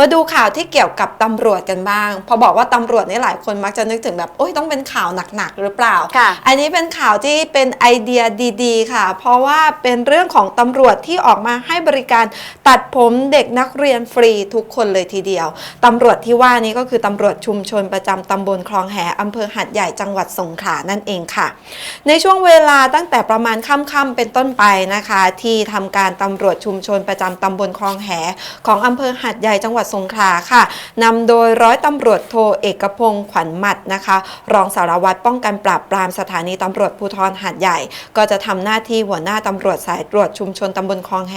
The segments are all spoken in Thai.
มาดูข่าวที่เกี่ยวกับตำรวจกันบ้าง พอบอกว่าตำรวจนี่หลายคนมักจะนึกถึงแบบโอ้ยต้องเป็นข่าวหนักๆหรือเปล่าค่ะอันนี้เป็นข่าวที่เป็นไอเดียดีๆ ค่ะ เพราะว่าเป็นเรื่องของตำรวจที่ออกมาให้บริการตัดผมเด็กนักเรียนฟรีทุกคนเลยทีเดียวตำรวจที่ว่านี้ก็คือตำรวจชุมชนประจำตำบลคลองแหอำเภอหัดใหญ่จังหวัดสงขลานั่นเองค่ะ ในช่วงเวลาตั้งแต่ประมาณค่ำๆเป็นต้นไปนะคะ ที่ทำการตำรวจชุมชนประจำตำบลคลองแหของอำเภอหัดใหญ่จังหวัดสงขลาค่ะนำโดยร้อยตำรวจโทเอกพงศ์ขวัญหมัดนะคะ รองสารวัตรป้องกันปราบปรามสถานีตำรวจภูธรหัดใหญ่ ก็จะทำหน้าที่หัวหน้าตำรวจสายตรวจชุมชนตำบลคลองแห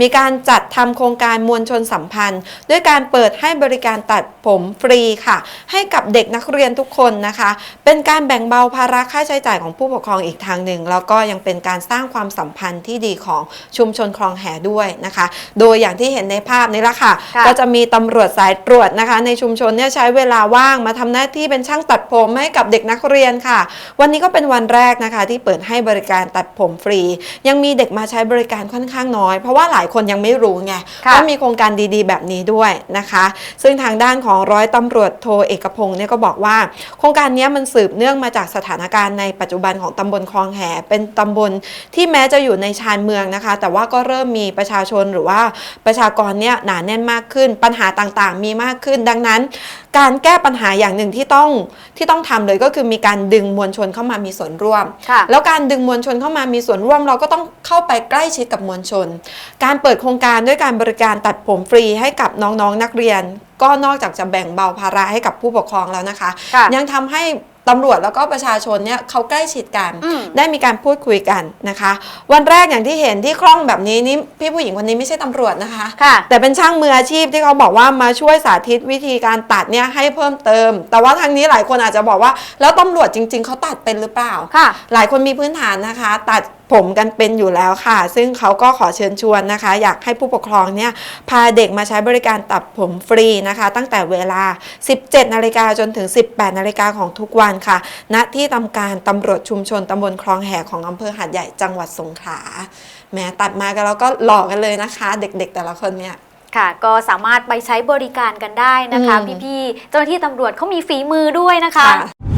มีการจัดทำโครงการมวลชนสัมพันธ์ ด้วยการเปิดให้บริการตัดผมฟรีค่ะ ให้กับเด็กนักเรียนทุกคนนะคะ เป็นการแบ่งเบาภาระค่าใช้จ่ายของผู้ปกครองอีกทางหนึ่ง แล้วก็ยังเป็นการสร้างความสัมพันธ์ที่ดีของชุมชนคลองแหด้วยนะคะ โดยอย่างที่เห็นในภาพนี้ละค่ะค่ะก็จะมีตำรวจสายตรวจนะคะ ในชุมชนเนี่ยใช้เวลาว่างมาทำหน้าที่เป็นช่างตัดผมให้กับเด็กนักเรียนค่ะ วันนี้ก็เป็นวันแรกนะคะ ที่เปิดให้บริการตัดผมฟรี ยังมีเด็กมาใช้บริการค่อนข้างน้อย เพราะว่าหลายคนยังไม่รู้ไงค่ะว่ามีโครงการดีๆ แบบนี้ด้วยนะคะ ซึ่งทางด้านของร้อยตำรวจโทเอกพงศ์เนี่ยก็บอกว่า โครงการเนี้ยมันสืบเนื่องมาจากสถานการณ์ในปัจจุบันของตำบลคลองแหเป็นตำบลที่แม้จะอยู่ในชานเมืองนะคะ แต่ว่าก็เริ่มมีประชาชนหรือว่าประชากรเนี่ยหนาแน่นมากขึ้นปัญหาต่างๆ มีมากขึ้น ดังนั้น การแก้ปัญหาอย่างหนึ่งที่ต้องที่ต้องทำเลยก็คือมีการดึงมวลชนเข้ามามีส่วนร่วมค่ะแล้วการดึงมวลชนเข้ามามีส่วนร่วม เราก็ต้องเข้าไปใกล้ชิดกับมวลชน การเปิดโครงการด้วยการบริการตัดผมฟรีให้กับน้องๆนักเรียน ก็นอกจากจะแบ่งเบาภาระให้กับผู้ปกครองแล้วนะคะค่ะยังทำให้ ตำรวจแล้วก็ประชาชนเนี่ยเขาใกล้ชิดกันอืมได้มีการพูดคุยกันนะคะ วันแรกอย่างที่เห็นที่คล่องแบบนี้นี่พี่ผู้หญิงคนนี้ไม่ใช่ตำรวจนะคะค่ะแต่เป็นช่างมืออาชีพที่เขาบอกว่ามาช่วยสาธิตวิธีการตัดเนี่ยให้เพิ่มเติม แต่ว่าทางนี้หลายคนอาจจะบอกว่า แล้วตำรวจจริง ๆเขาตัดเป็นหรือเปล่าค่ะหลายคนมีพื้นฐานนะคะ ตัด ผมกันเป็นอยู่แล้วค่ะ ซึ่งเขาก็ขอเชิญชวนนะคะ อยากให้ผู้ปกครองเนี่ยพาเด็กมาใช้บริการตัดผมฟรีนะคะ ตั้งแต่เวลา 17 นาฬิกาจนถึง 18 นาฬิกาของทุกวันค่ะ ณ ที่ทำการตำรวจชุมชนตำบลคลองแหของอำเภอหาดใหญ่จังหวัดสงขลาแหม้ตัดมากันแล้วก็หล่อกันเลยนะคะ เด็กๆ แต่ละคนเนี่ยค่ะก็สามารถไปใช้บริการกันได้นะคะอืมพี่ๆเจ้าหน้าที่ตำรวจเขามีฝีมือด้วยนะคะค่ะ